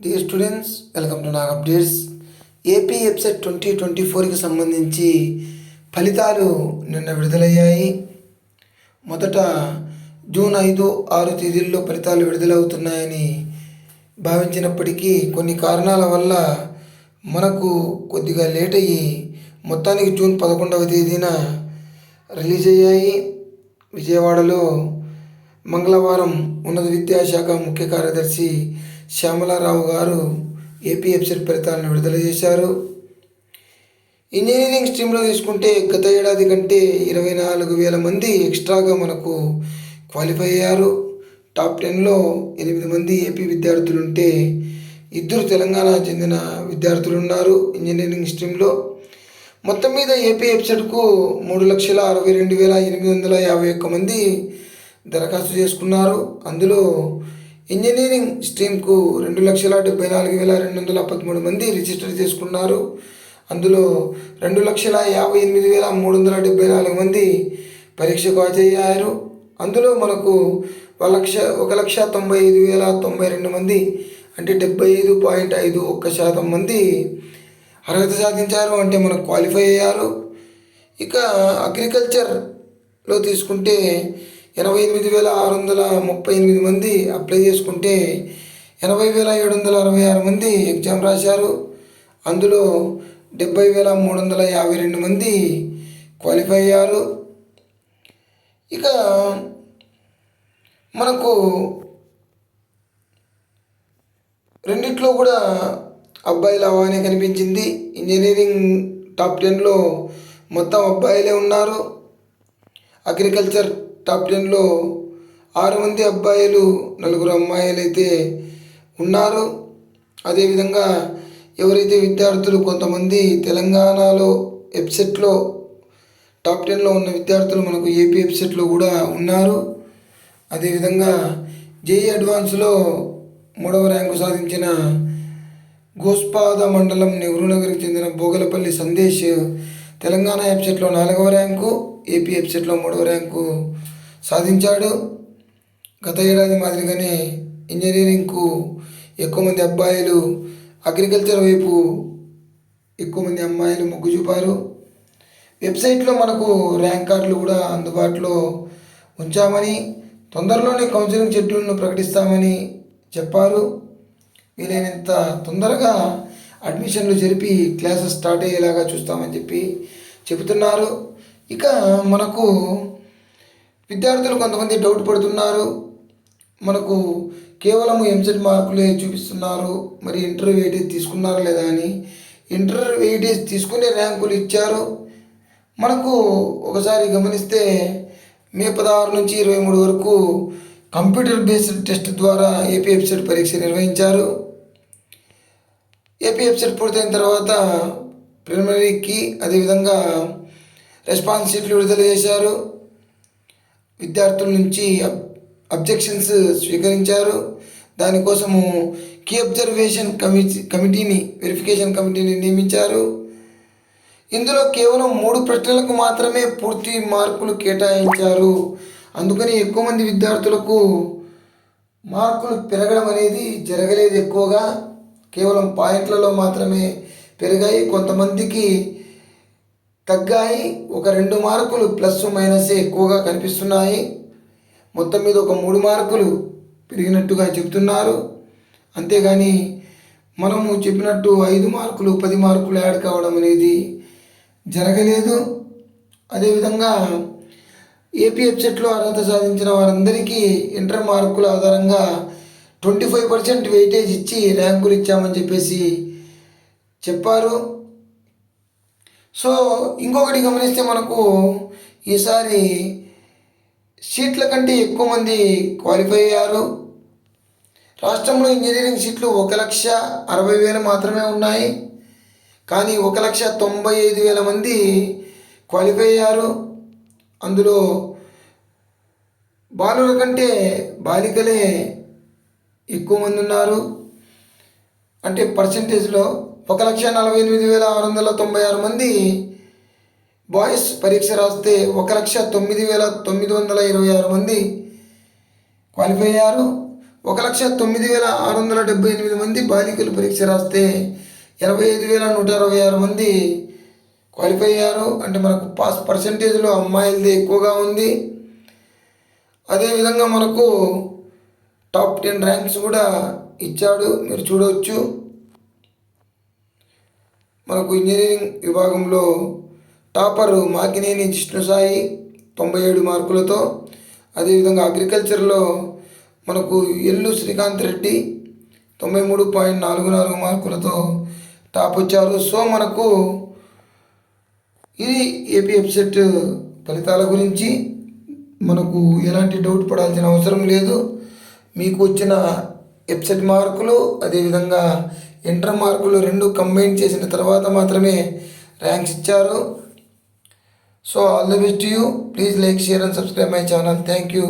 Dear students welcome to Nag updates AP website twenty twenty ఫోర్కి సంబంధించి ఫలితాలు నిన్న విడుదలయ్యాయి. మొదట జూన్ ఐదు ఆరు తేదీల్లో ఫలితాలు విడుదలవుతున్నాయని భావించినప్పటికీ కొన్ని కారణాల వల్ల మనకు కొద్దిగా లేట్ అయ్యి మొత్తానికి జూన్ పదకొండవ తేదీన రిలీజ్ అయ్యాయి. విజయవాడలో మంగళవారం ఉన్నత విద్యాశాఖ ముఖ్య కార్యదర్శి శ్యామలారావు గారు ఏపీ వెబ్సైట్ ఫలితాలను విడుదల చేశారు. ఇంజనీరింగ్ స్ట్రీమ్లో తీసుకుంటే గత ఏడాది కంటే ఇరవై నాలుగు వేల మంది ఎక్స్ట్రాగా మనకు క్వాలిఫై అయ్యారు. టాప్ టెన్లో ఎనిమిది మంది ఏపీ విద్యార్థులు ఉంటే ఇద్దరు తెలంగాణ చెందిన విద్యార్థులు ఉన్నారు ఇంజనీరింగ్ స్ట్రీమ్లో. మొత్తం మీద ఏపీ వెబ్సైట్కు మూడు లక్షల అరవై రెండు వేల ఎనిమిది వందల యాభై ఒక్క మంది దరఖాస్తు చేసుకున్నారు. అందులో ఇంజనీరింగ్ స్ట్రీమ్కు రెండు లక్షల డెబ్బై నాలుగు వేల రెండు వందల పదమూడు మంది రిజిస్టర్ చేసుకున్నారు. అందులో రెండు లక్షల యాభై ఎనిమిది వేల మూడు వందల డెబ్బై నాలుగు మంది పరీక్షకు హాజరయ్యారు. అందులో మనకు ఒక లక్ష ఒక లక్ష తొంభై ఐదు వేల తొంభై రెండు మంది అంటే డెబ్బై ఐదు పాయింట్ ఐదు ఒక్క శాతం మంది అర్హత సాధించారు అంటే మనకు క్వాలిఫై అయ్యారు. ఇక అగ్రికల్చర్లో తీసుకుంటే ఎనభై ఎనిమిది వేల ఆరు వందల ముప్పై ఎనిమిది మంది అప్లై చేసుకుంటే ఎనభై వేల ఏడు వందల అరవై ఆరు మంది ఎగ్జామ్ రాశారు. అందులో డెబ్బై వేల మూడు వందల యాభై రెండు మంది క్వాలిఫై అయ్యారు. ఇక మనకు రెండిట్లో కూడా అబ్బాయిల హవానే కనిపించింది. ఇంజనీరింగ్ టాప్ టెన్లో మొత్తం అబ్బాయిలే ఉన్నారు. అగ్రికల్చర్ టాప్ టెన్లో ఆరు మంది అబ్బాయిలు నలుగురు అమ్మాయిలు అయితే ఉన్నారు. అదేవిధంగా ఎవరైతే విద్యార్థులు కొంతమంది తెలంగాణలో వెబ్సైట్లో టాప్ టెన్లో ఉన్న విద్యార్థులు మనకు ఏపీ వెబ్సైట్లో కూడా ఉన్నారు. అదేవిధంగా జేఈ అడ్వాన్స్లో మూడవ ర్యాంకు సాధించిన గోస్పాద మండలం నెహ్రూనగర్కి చెందిన భోగలపల్లి సందేశ్ తెలంగాణ వెబ్సైట్లో నాలుగవ ర్యాంకు ఏపీ వెబ్సైట్లో మూడవ ర్యాంకు సాధించాడు. గత ఏడాది మాదిరిగానే ఇంజనీరింగ్కు ఎక్కువ మంది అబ్బాయిలు అగ్రికల్చర్ వైపు ఎక్కువ మంది అమ్మాయిలు మొగ్గు చూపారు. వెబ్సైట్లో మనకు ర్యాంక్ కార్డులు కూడా అందుబాటులో ఉంచామని తొందరలోనే కౌన్సిలింగ్ షెడ్యూల్ను ప్రకటిస్తామని చెప్పారు. వీలైనంత తొందరగా అడ్మిషన్లు జరిపి క్లాసెస్ స్టార్ట్ అయ్యేలాగా చూస్తామని చెప్పి చెబుతున్నారు. ఇక మనకు విద్యార్థులు కొంతమంది డౌట్ పడుతున్నారు. మనకు కేవలం ఎంసెట్ మార్కులే చూపిస్తున్నారు. మరి ఇంటర్ వెయిటేజ్ తీసుకున్నారు లేదా అని. ఇంటర్ వెయిటేజ్ తీసుకునే ర్యాంకులు ఇచ్చారు. మనకు ఒకసారి గమనిస్తే మే పదహారు నుంచి ఇరవై మూడు వరకు కంప్యూటర్ బేస్డ్ టెస్ట్ ద్వారా ఏపీ వెబ్సైట్ పరీక్ష నిర్వహించారు. ఏపీ వెబ్సైట్ పూర్తయిన తర్వాత ప్రిలిమినరీకి అదేవిధంగా రెస్పాన్స్ షీట్లు విడుదల చేశారు. విద్యార్థుల నుంచి అబ్ అబ్జెక్షన్స్ స్వీకరించారు. దానికోసము కీ అబ్జర్వేషన్ కమిటీ కమిటీని వెరిఫికేషన్ కమిటీని నియమించారు. ఇందులో కేవలం మూడు ప్రశ్నలకు మాత్రమే పూర్తి మార్కులు కేటాయించారు. అందుకని ఎక్కువ మంది విద్యార్థులకు మార్కులు పెరగడం అనేది జరగలేదు ఎక్కువగా. కేవలం పాయింట్లలో మాత్రమే పెరిగాయి. కొంతమందికి తగ్గాయి. ఒక రెండు మార్కులు ప్లస్ మైనస్ ఎక్కువగా కనిపిస్తున్నాయి. మొత్తం మీద ఒక మూడు మార్కులు పెరిగినట్టుగా చెప్తున్నారు అంతేగాని మనము చెప్పినట్టు ఐదు మార్కులు పది మార్కులు యాడ్ కావడం అనేది జరగలేదు. అదేవిధంగా ఏపీ వెబ్సైట్లో అర్హత సాధించిన వారందరికీ ఇంటర్ మార్కుల ఆధారంగా ట్వంటీ ఫైవ్ పర్సెంట్ వెయిటేజ్ ఇచ్చి ర్యాంకులు ఇచ్చామని చెప్పేసి చెప్పారు. సో ఇంకొకటి గమనిస్తే మనకు ఈసారి సీట్ల కంటే ఎక్కువ మంది క్వాలిఫై అయ్యారు. రాష్ట్రంలో ఇంజనీరింగ్ సీట్లు ఒక లక్ష అరవై వేలు మాత్రమే ఉన్నాయి. కానీ ఒక లక్ష తొంభై ఐదు వేల మంది క్వాలిఫై అయ్యారు. అందులో బాలుల కంటే బాలికలే ఎక్కువ మంది ఉన్నారు. అంటే పర్సంటేజ్లో ఒక లక్ష నలభై ఎనిమిది వేల ఆరు వందల తొంభై ఆరు మంది బాయ్స్ పరీక్ష రాస్తే ఒక లక్ష తొమ్మిది వేల తొమ్మిది వందల ఇరవై ఆరు మంది క్వాలిఫై అయ్యారు. ఒక లక్ష తొమ్మిది వేల ఆరు వందల డెబ్బై ఎనిమిది మంది బాలికలు పరీక్ష రాస్తే ఎనభై ఐదు వేల నూట అరవై ఆరు మంది క్వాలిఫై అయ్యారు. అంటే మనకు పాస్ పర్సంటేజ్లో అమ్మాయిలది ఎక్కువగా ఉంది. అదేవిధంగా మనకు టాప్ టెన్ ర్యాంక్స్ కూడా ఇచ్చాడు. మీరు చూడవచ్చు మనకు ఇంజనీరింగ్ విభాగంలో టాపర్ మాకినేని జిష్ణుసాయి తొంభై ఏడు మార్కులతో అదేవిధంగా అగ్రికల్చర్లో మనకు ఎల్లు శ్రీకాంత్ రెడ్డి తొంభై మూడు పాయింట్ నాలుగు నాలుగు మార్కులతో టాప్ వచ్చారు. సో మనకు ఇది ఏపీ వెబ్సెట్ ఫలితాల గురించి. మనకు ఎలాంటి డౌట్ పడాల్సిన అవసరం లేదు. మీకు వచ్చిన ఎప్సెట్ మార్కులు అదేవిధంగా ఇంటర్ మార్కులు రెండు కంబైన్ చేసిన తర్వాత మాత్రమే ర్యాంక్స్ ఇచ్చారు. So all the best you. Please like share and subscribe my channel. Thank you.